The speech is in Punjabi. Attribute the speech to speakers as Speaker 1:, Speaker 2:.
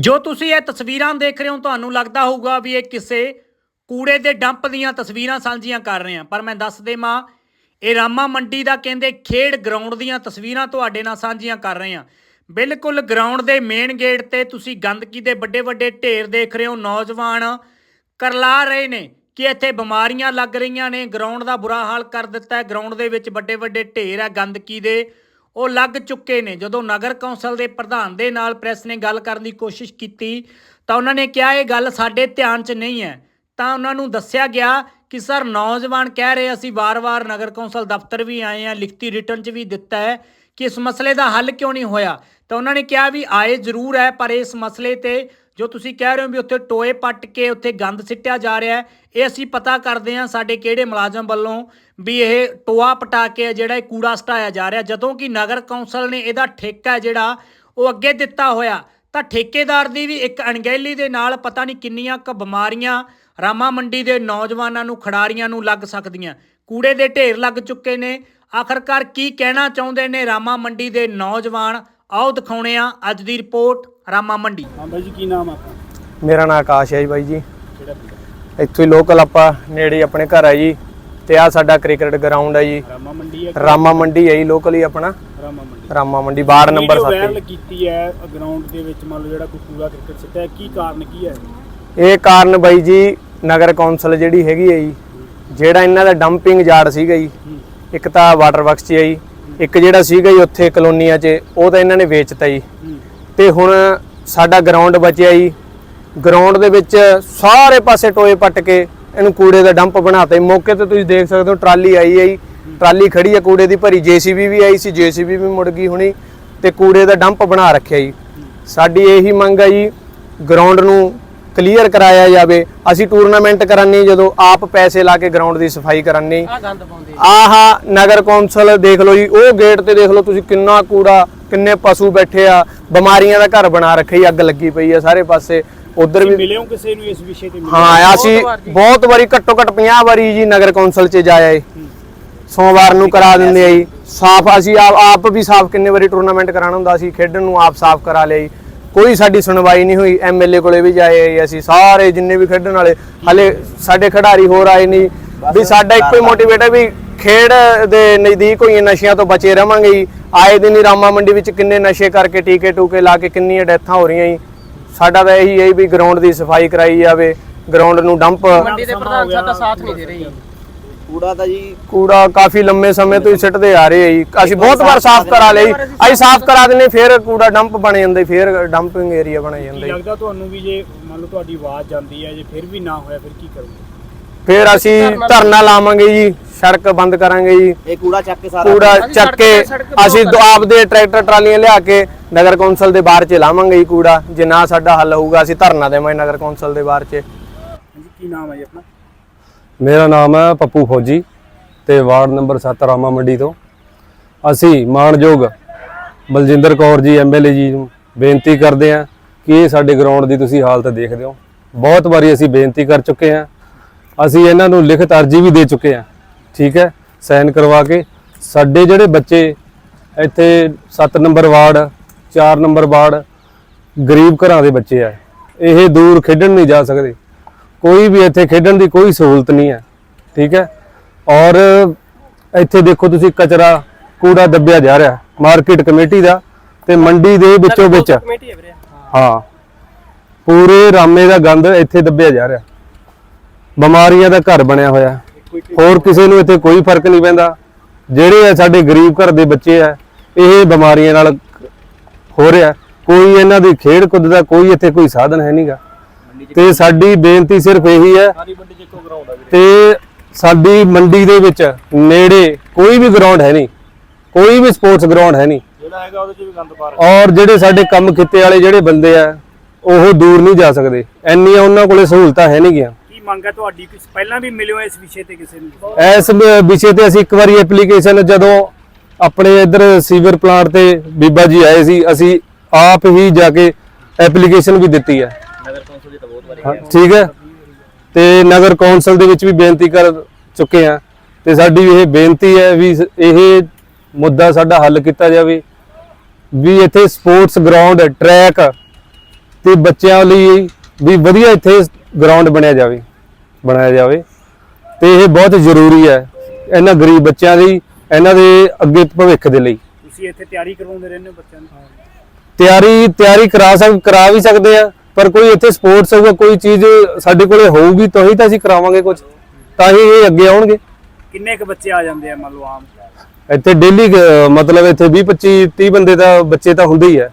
Speaker 1: ਜੋ ਤੁਸੀਂ ਇਹ ਤਸਵੀਰਾਂ ਦੇਖ ਰਹੇ ਹੋ, ਤੁਹਾਨੂੰ ਲੱਗਦਾ ਹੋਊਗਾ ਵੀ ਇਹ ਕਿਸੇ ਕੂੜੇ ਦੇ ਡੰਪ ਦੀਆਂ ਤਸਵੀਰਾਂ ਸਾਂਝੀਆਂ ਕਰ ਰਹੇ ਹਾਂ। ਪਰ ਮੈਂ ਦੱਸ ਦੇਵਾਂ, ਇਹ ਰਾਮਾ ਮੰਡੀ ਦਾ ਕਹਿੰਦੇ ਖੇਡ ਗਰਾਊਂਡ ਦੀਆਂ ਤਸਵੀਰਾਂ ਤੁਹਾਡੇ ਨਾਲ ਸਾਂਝੀਆਂ ਕਰ ਰਹੇ ਹਾਂ। ਬਿਲਕੁਲ ਗਰਾਊਂਡ ਦੇ ਮੇਨ ਗੇਟ ਤੇ ਤੁਸੀਂ ਗੰਦਗੀ ਦੇ ਵੱਡੇ ਵੱਡੇ ਢੇਰ ਦੇਖ ਰਹੇ ਹੋ, ਨੌਜਵਾਨ ਕਰਲਾ ਰਹੇ ਨੇ ਕਿ ਇੱਥੇ ਬਿਮਾਰੀਆਂ ਲੱਗ ਰਹੀਆਂ ਨੇ। ਗਰਾਊਂਡ ਦਾ ਬੁਰਾ ਹਾਲ ਕਰ ਦਿੱਤਾ ਹੈ। ਗਰਾਊਂਡ ਦੇ ਵਿੱਚ ਵੱਡੇ ਵੱਡੇ ਢੇਰ ਹੈ ਗੰਦਗੀ ਦੇ। ਉਹ ਲੱਗ ਚੁੱਕੇ ਨੇ। ਜਦੋਂ ਨਗਰ ਕੌਂਸਲ ਦੇ ਪ੍ਰਧਾਨ ਦੇ ਨਾਲ ਪ੍ਰੈਸ ਨੇ ਗੱਲ ਕਰਨ ਦੀ ਕੋਸ਼ਿਸ਼ ਕੀਤੀ, ਤਾਂ ਉਹਨਾਂ ਨੇ ਕਿਹਾ, ਇਹ ਗੱਲ ਸਾਡੇ ਧਿਆਨ 'ਚ ਨਹੀਂ ਹੈ। ਤਾਂ ਉਹਨਾਂ ਨੂੰ ਦੱਸਿਆ ਗਿਆ ਕਿ, ਸਰ, ਨੌਜਵਾਨ ਕਹਿ ਰਹੇ, ਅਸੀਂ ਵਾਰ-ਵਾਰ ਨਗਰ ਕੌਂਸਲ ਦਫ਼ਤਰ ਵੀ ਆਏ ਆ ਲਿਖਤੀ ਰਿਟਰਨ 'ਚ ਵੀ ਦਿੱਤਾ ਹੈ, ਕਿ ਇਸ ਮਸਲੇ ਦਾ ਹੱਲ ਕਿਉਂ ਨਹੀਂ ਹੋਇਆ? ਤਾਂ ਉਹਨਾਂ ਨੇ ਕਿਹਾ ਵੀ, ਆਏ ਜ਼ਰੂਰ ਹੈ, ਪਰ ਇਸ ਮਸਲੇ ਤੇ ਜੋ ਤੁਸੀਂ ਕਹਿ ਰਹੇ ਹੋ ਵੀ ਉੱਥੇ ਟੋਏ ਪੱਟ ਕੇ ਉੱਥੇ ਗੰਦ ਸਿੱਟਿਆ ਜਾ ਰਿਹਾ ਹੈ, ਇਹ ਅਸੀਂ ਪਤਾ ਕਰਦੇ ਹਾਂ ਸਾਡੇ ਕਿਹੜੇ ਮੁਲਾਜ਼ਮ ਵੱਲੋਂ ਵੀ ਇਹ ਟੋਆ ਪਟਾ ਕੇ ਜਿਹੜਾ ਇਹ ਕੂੜਾ ਸਟਾਇਆ ਜਾ ਰਿਹਾ। ਜਦੋਂ ਕਿ ਨਗਰ ਕੌਂਸਲ ਨੇ ਇਹਦਾ ਠੇਕਾ ਜਿਹੜਾ ਉਹ ਅੱਗੇ ਦਿੱਤਾ ਹੋਇਆ, ਤਾਂ ਠੇਕੇਦਾਰ ਦੀ ਵੀ ਇੱਕ ਅਣਗਹਿਲੀ ਦੇ ਨਾਲ ਪਤਾ ਨਹੀਂ ਕਿੰਨੀਆਂ ਕੁ ਬਿਮਾਰੀਆਂ ਰਾਮਾ ਮੰਡੀ ਦੇ ਨੌਜਵਾਨਾਂ ਨੂੰ, ਖਿਡਾਰੀਆਂ ਨੂੰ ਲੱਗ ਸਕਦੀਆਂ। ਕੂੜੇ ਦੇ ਢੇਰ ਲੱਗ ਚੁੱਕੇ ਨੇ। ਆਖਰਕਾਰ ਕੀ ਕਹਿਣਾ ਚਾਹੁੰਦੇ ਨੇ ਰਾਮਾ ਮੰਡੀ ਦੇ ਨੌਜਵਾਨ? ਆਓ ਦਿਖਾਉਣੇ ਆ ਅੱਜ ਦੀ ਰਿਪੋਰਟ। ਰਾਮਾ ਮੰਡੀ।
Speaker 2: ਹਾਂ ਬਾਈ ਜੀ ਕੀ ਨਾਮ ਆ ਆਪਣਾ?
Speaker 3: ਮੇਰਾ ਨਾਮ ਆਕਾਸ਼ ਹੈ ਜੀ ਬਾਈ ਜੀ।
Speaker 2: ਕਿਹੜਾ ਪਿੰਡ?
Speaker 3: ਇੱਥੋਂ ਹੀ ਲੋਕਲ ਆਪਾਂ ਨੇੜੇ ਆਪਣੇ ਘਰ ਹੈ ਜੀ। ਤੇ ਆ ਸਾਡਾ ਕ੍ਰਿਕਟ ਗਰਾਊਂਡ ਹੈ ਜੀ।
Speaker 2: ਰਾਮਾ ਮੰਡੀ ਹੈ
Speaker 3: ਰਾਮਾ ਮੰਡੀ ਹੈ ਜੀ ਲੋਕਲ ਹੀ ਆਪਣਾ।
Speaker 2: Rama Mandi.
Speaker 3: Rama Mandi ward number 7
Speaker 2: viral ਕੀਤੀ ਹੈ ਗਰਾਊਂਡ ਦੇ ਵਿੱਚ ਮੰਨ ਲਓ ਜਿਹੜਾ ਕੋਈ ਕੂੜਾ ਕ੍ਰਿਕਟ ਸਿੱਟਿਆ ਹੈ, ਕੀ ਕਾਰਨ ਕੀ ਹੈ?
Speaker 3: ਇਹ ਕਾਰਨ ਬਾਈ ਜੀ ਨਗਰ ਕੌਂਸਲ ਜਿਹੜੀ ਹੈਗੀ ਹੈ ਜੀ ਜਿਹੜਾ ਇਹਨਾਂ ਦਾ ਡੰਪਿੰਗ ਯਾਰਡ ਸੀਗਾ ਜੀ
Speaker 2: ਹੂੰ।
Speaker 3: ਇੱਕ ਤਾਂ ਵਾਟਰ ਵਰਕਸ 'ਚ ਹੈ ਜੀ ਇੱਕ ਜਿਹੜਾ ਸੀਗਾ ਜੀ ਉੱਥੇ ਕਲੋਨੀਆਂ 'ਚ ਉਹ ਤਾਂ ਇਹਨਾਂ ਨੇ ਵੇਚਤਾ ਜੀ। ਤੇ ਹੁਣ ਸਾਡਾ ਗਰਾਊਂਡ ਬਚਿਆ ਜੀ। ਗਰਾਊਂਡ ਦੇ ਵਿੱਚ ਸਾਰੇ ਪਾਸੇ ਟੋਏ ਪੱਟ ਕੇ ਇਹਨੂੰ ਕੂੜੇ ਦਾ ਡੰਪ ਬਣਾਤਾ ਮੌਕੇ ਤੇ ਤੁਸੀਂ ਦੇਖ ਸਕਦੇ ਹੋ ਟਰਾਲੀ ਆਈ ਹੈ ਜੀ। ਟਰਾਲੀ ਖੜੀ ਹੈ ਕੂੜੇ ਦੀ ਭਰੀ। ਜੀਸੀਬੀ ਵੀ ਆਈ ਸੀ ਜੀਸੀਬੀ ਵੀ ਮੁੜ ਗਈ ਹੁਣੀ ਤੇ ਕੂੜੇ ਦਾ ਡੰਪ ਬਣਾ ਰੱਖਿਆ ਜੀ। ਸਾਡੀ ਇਹੀ ਮੰਗ ਹੈ ਜੀ ਗਰਾਊਂਡ ਨੂੰ ਕਲੀਅਰ ਕਰਾਇਆ ਜਾਵੇ। ਅਸੀਂ ਟੂਰਨਾਮੈਂਟ ਕਰਾਨੀ ਜਦੋਂ ਆਪ ਪੈਸੇ ਲਾ ਕੇ ਗਰਾਊਂਡ ਦੀ ਸਫ਼ਾਈ ਕਰਾਨੀ ਆਹ ਨਗਰ ਕੌਂਸਲ ਦੇਖ ਲਓ ਜੀ ਉਹ ਗੇਟ ਤੇ ਦੇਖ ਲਓ ਤੁਸੀਂ ਕਿੰਨਾ ਕੂੜਾ ਕਿੰਨੇ ਪਸ਼ੂ ਬੈਠੇ ਆ ਬਿਮਾਰੀਆਂ ਦਾ ਘਰ ਬਣਾ ਰੱਖਿਆ ਅੱਗ ਲੱਗੀ ਪਈ ਆ ਸਾਰੇ ਪਾਸੇ। ਉਧਰ ਵੀ
Speaker 2: ਮਿਲੇ ਹੋ ਕਿਸੇ ਨੂੰ ਇਸ ਵਿਸ਼ੇ ਤੇ? ਮਿਲੇ
Speaker 3: ਹਾਂ ਅਸੀਂ ਬਹੁਤ ਵਾਰੀ ਘੱਟੋ ਘੱਟ 50 ਵਾਰੀ ਜੀ ਨਗਰ ਕੌਂਸਲ 'ਚ ਜਾਇਆ ਏ ਸੋਮਵਾਰ ਨੂੰ ਕਰਾ ਦਿੰਦੇ ਆ ਜੀ। ਸਾਫ਼ ਅਸੀਂ ਆਪ ਆਪ ਵੀ ਸਾਫ਼ ਕਿੰਨੇ ਵਾਰੀ ਟੂਰਨਾਮੈਂਟ ਕਰਾਉਣਾ ਹੁੰਦਾ ਸੀ ਖੇਡਣ ਨੂੰ ਆਪ ਸਾਫ਼ ਕਰਾ ਲਿਆ ਜੀ। ਕੋਈ ਸਾਡੀ ਸੁਣਵਾਈ ਨਹੀਂ ਹੋਈ ਐਮਐਲਏ ਕੋਲੇ ਵੀ ਜਾਏ ਅਸੀਂ ਸਾਰੇ ਜਿੰਨੇ ਵੀ ਖੇਡਣ ਵਾਲੇ ਹਲੇ ਸਾਡੇ ਖਿਡਾਰੀ ਹੋਰ ਆਏ ਨਹੀਂ। ਵੀ ਸਾਡਾ ਇੱਕੋ ਹੀ ਮੋਟੀਵੇਟ ਹੈ ਵੀ ਖੇਡ ਦੇ ਨਜ਼ਦੀਕ ਹੋਈਆਂ ਨਸ਼ਿਆਂ ਤੋਂ ਬਚੇ ਰਵਾਂਗੇ ਜੀ। ਆਏ ਦਿਨ ਹੀ ਰਾਮਾ ਮੰਡੀ ਵਿੱਚ ਕਿੰਨੇ ਨਸ਼ੇ ਕਰਕੇ ਟੀਕੇ ਟੂਕੇ ਲਾ ਕੇ ਕਿੰਨੀਆਂ ਡੈਥਾਂ ਹੋ ਰਹੀਆਂ ਜੀ। ਸਾਡਾ ਤਾਂ ਇਹੀ ਹੈ ਵੀ ਗਰਾਊਂਡ ਦੀ ਸਫ਼ਾਈ ਕਰਾਈ ਜਾਵੇ ਗਰਾਊਂਡ ਨੂੰ ਡੰਪ
Speaker 2: ਮੰਡੀ ਦੇ ਪ੍ਰਧਾਨ ਸਾਡਾ ਸਾਥ ਨਹੀਂ ਦੇ ਰਹੀ
Speaker 4: ਕੂੜਾ ਤਾਂ ਜੀ
Speaker 3: ਕੂੜਾ ਕਾਫੀ ਲੰਮੇ ਸਮੇਂ ਤੋਂ ਹੀ ਸਿੱਟਦੇ ਆ ਰਹੇ ਆ ਜੀ। ਅਸੀਂ ਬਹੁਤ ਵਾਰ ਸਾਫ਼ ਕਰਾ ਲਈ ਅਸੀਂ ਸਾਫ਼ ਕਰਾ ਦਿੰਨੇ ਫਿਰ ਕੂੜਾ ਡੰਪ ਬਣ ਜਾਂਦਾ ਫਿਰ ਡੰਪਿੰਗ ਏਰੀਆ ਬਣ ਜਾਂਦਾ।
Speaker 2: ਲੱਗਦਾ ਤੁਹਾਨੂੰ ਵੀ ਜੇ ਮੰਨ ਲਓ ਤੁਹਾਡੀ ਆਵਾਜ਼ ਜਾਂਦੀ ਹੈ ਜੇ ਫਿਰ ਵੀ ਨਾ ਹੋਇਆ ਫਿਰ ਕੀ ਕਰੋਗੇ?
Speaker 3: ਫਿਰ ਅਸੀਂ ਧਰਨਾ ਲਾਵਾਂਗੇ ਜੀ। ਸੜਕ ਬੰਦ ਕਰਾਂਗੇ ਜੀ।
Speaker 4: ਇਹ ਕੂੜਾ ਚੱਕ ਕੇ ਸਾਰਾ
Speaker 3: ਕੂੜਾ ਚੱਕ ਕੇ ਅਸੀਂ ਦੋ- ਆਪਦੇ ਟਰੈਕਟਰ ਟਰਾਲੀਆਂ ਲਿਆ ਕੇ ਨਗਰ ਕੌਂਸਲ ਦੇ ਬਾਹਰ ਚ ਲਾਵਾਂਗੇ ਜੀ ਕੂੜਾ। ਜੇ ਨਾ ਸਾਡਾ ਹੱਲ ਹੋਊਗਾ ਅਸੀਂ ਧਰਨਾ ਦੇਵਾਂਗੇ ਨਗਰ ਕੌਂਸਲ ਦੇ ਬਾਹਰ ਚ।
Speaker 2: ਹਾਂਜੀ ਕੀ ਨਾਮ ਹੈ ਜੀ ਆਪਣਾ?
Speaker 5: ਮੇਰਾ ਨਾਮ ਹੈ ਪੱਪੂ ਫੌਜੀ ਤੇ ਵਾਰਡ ਨੰਬਰ 7 ਰਾਮਾ ਮੰਡੀ ਤੋਂ। ਅਸੀਂ ਮਾਣਯੋਗ ਬਲਜਿੰਦਰ ਕੌਰ ਜੀ ਐਮਐਲਏ ਜੀ ਨੂੰ ਬੇਨਤੀ ਕਰਦੇ ਹਾਂ ਕਿ ਇਹ ਸਾਡੇ ਗਰਾਊਂਡ ਦੀ ਤੁਸੀਂ ਹਾਲਤ ਦੇਖਦੇ ਹੋ। ਬਹੁਤ ਵਾਰੀ ਅਸੀਂ ਬੇਨਤੀ ਕਰ ਚੁੱਕੇ ਹਾਂ। ਅਸੀਂ ਇਹਨਾਂ ਨੂੰ ਲਿਖਤ ਅਰਜੀ ਵੀ ਦੇ ਚੁੱਕੇ ਹਾਂ। ਠੀਕ ਹੈ ਸਾਈਨ ਕਰਵਾ ਕੇ ਸਾਡੇ ਜਿਹੜੇ ਬੱਚੇ ਇੱਥੇ 7 ਨੰਬਰ ਵਾਰਡ 4 ਨੰਬਰ ਵਾਰਡ ਗਰੀਬ ਘਰਾਂ ਦੇ ਬੱਚੇ ਆ ਇਹ ਦੂਰ ਖੇਡਣ ਨਹੀਂ ਜਾ ਸਕਦੇ। ਕੋਈ ਵੀ ਇੱਥੇ ਖੇਡਣ ਦੀ ਕੋਈ ਸਹੂਲਤ ਨਹੀਂ ਹੈ ਠੀਕ ਹੈ। ਔਰ ਇੱਥੇ ਦੇਖੋ ਤੁਸੀਂ ਕਚਰਾ ਕੂੜਾ ਦੱਬਿਆ ਜਾ ਰਿਹਾ ਮਾਰਕੀਟ ਕਮੇਟੀ ਦਾ ਤੇ ਮੰਡੀ ਦੇ ਵਿੱਚੋਂ ਵਿੱਚ। ਹਾਂ ਪੂਰੇ ਰਾਮੇ ਦਾ ਗੰਦ ਇੱਥੇ ਦੱਬਿਆ ਜਾ ਰਿਹਾ। ਬਿਮਾਰੀਆਂ ਦਾ ਘਰ ਬਣਿਆ ਹੋਇਆ। ਹੋਰ ਕਿਸੇ ਨੂੰ ਇੱਥੇ ਕੋਈ ਫ਼ਰਕ ਨਹੀਂ ਪੈਂਦਾ। ਜਿਹੜੇ ਆ ਸਾਡੇ ਗਰੀਬ ਘਰ ਦੇ ਬੱਚੇ ਆ, ਇਹ ਬਿਮਾਰੀਆਂ ਨਾਲ ਹੋ ਰਿਹਾ। ਕੋਈ ਇਹਨਾਂ ਦੀ ਖੇਡ ਕੁੱਦ ਦਾ ਕੋਈ ਇੱਥੇ ਕੋਈ ਸਾਧਨ ਹੈ ਨਹੀਂਗਾ। ਤੇ ਸਾਡੀ ਬੇਨਤੀ ਸਿਰਫ ਇਹੀ ਹੈ ਤੇ ਸਾਡੀ ਮੰਡੀ ਦੇ ਵਿੱਚ ਨੇੜੇ ਕੋਈ ਵੀ ਗਰਾਊਂਡ ਹੈ ਨਹੀਂ। ਕੋਈ ਵੀ ਸਪੋਰਟਸ ਗਰਾਊਂਡ ਹੈ ਨਹੀਂ।
Speaker 2: ਜਿਹੜਾ ਹੈਗਾ ਉਹਦੇ 'ਚ ਵੀ ਗੰਦ ਪਾ
Speaker 5: ਔਰ ਜਿਹੜੇ ਸਾਡੇ ਕੰਮ ਕਿੱਤੇ ਵਾਲੇ ਜਿਹੜੇ ਬੰਦੇ ਆ, ਉਹ ਦੂਰ ਨਹੀਂ ਜਾ ਸਕਦੇ। ਇੰਨੀਆਂ ਉਹਨਾਂ ਕੋਲੇ ਸਹੂਲਤਾਂ ਹੈ ਨਹੀਂਗੀਆਂ।
Speaker 2: ਕੀ ਮੰਗ ਹੈ ਤੁਹਾਡੀ ਕਿਸ ਪਹਿਲਾਂ ਵੀ ਮਿਲਿਓ ਇਸ ਵਿਸ਼ੇ ਤੇ ਕਿਸੇ ਨੂੰ?
Speaker 5: ਇਸ ਵਿਸ਼ੇ ਤੇ ਅਸੀਂ ਇੱਕ ਵਾਰੀ ਐਪਲੀਕੇਸ਼ਨ ਜਦੋਂ ਆਪਣੇ ਇੱਧਰ ਸੀਵਰ ਪਲਾਂਟ ਤੇ ਬੀਬਾ ਜੀ ਆਏ ਸੀ ਅਸੀਂ ਆਪ ਹੀ ਜਾ ਕੇ ਐਪਲੀਕੇਸ਼ਨ ਵੀ ਦਿੱਤੀ ਹੈ।
Speaker 4: ਨਗਰ ਕੌਂਸਲ ਦੀ ਤਾਂ ਬਹੁਤ ਵਾਰੀ
Speaker 5: ਹਾਂ, ਠੀਕ ਹੈ। ਤੇ ਨਗਰ ਕੌਂਸਲ ਦੇ ਵਿੱਚ ਵੀ ਬੇਨਤੀ ਕਰ ਚੁੱਕੇ ਆ ਤੇ ਸਾਡੀ ਇਹ ਬੇਨਤੀ ਹੈ ਵੀ ਇਹ ਮੁੱਦਾ ਸਾਡਾ ਹੱਲ ਕੀਤਾ ਜਾਵੇ ਵੀ ਇੱਥੇ ਸਪੋਰਟਸ ਗਰਾਊਂਡ ਟਰੈਕ ਤੇ ਬੱਚਿਆਂ ਲਈ ਵੀ ਵਧੀਆ ਇੱਥੇ ਗਰਾਊਂਡ ਬਣਿਆ ਜਾਵੇ। ਬਣਾਇਆ ਜਾਵੇ। ਤੇ ਇਹ ਬਹੁਤ ਜ਼ਰੂਰੀ ਹੈ ਇਹਨਾਂ ਗਰੀਬ ਬੱਚਿਆਂ ਲਈ ਇਹਨਾਂ ਦੇ ਅੱਗੇ ਭਵਿੱਖ ਦੇ ਲਈ।
Speaker 2: ਤੁਸੀਂ ਇੱਥੇ ਤਿਆਰੀ ਕਰਵਾਉਂਦੇ ਰਹਿੰਦੇ ਹੋ ਬੱਚਿਆਂ ਨੂੰ
Speaker 5: ਤਿਆਰੀ ਤਿਆਰੀ ਕਰਾ ਸਕ ਕਰਾ ਵੀ ਸਕਦੇ ਆ ਪਰ ਕੋਈ ਇੱਥੇ ਸਪੋਰਟਸ ਹੋਊਗਾ ਕੋਈ ਚੀਜ਼ ਸਾਡੇ ਕੋਲੇ ਹੋਊਗੀ ਤਾਂ ਹੀ ਤਾਂ ਅਸੀਂ ਕਰਾਵਾਂਗੇ ਕੁਝ ਤਾਂ ਹੀ ਇਹ ਅੱਗੇ ਆਉਣਗੇ।
Speaker 2: ਕਿੰਨੇ ਕੁ ਬੱਚੇ ਆ ਜਾਂਦੇ ਆ ਮੰਨ ਲਓ ਆਮ?
Speaker 5: ਇੱਥੇ ਡੇਲੀ ਮਤਲਬ ਇੱਥੇ 20 25 30 ਬੰਦੇ ਤਾਂ ਬੱਚੇ ਤਾਂ ਹੁੰਦੇ ਹੀ ਆ।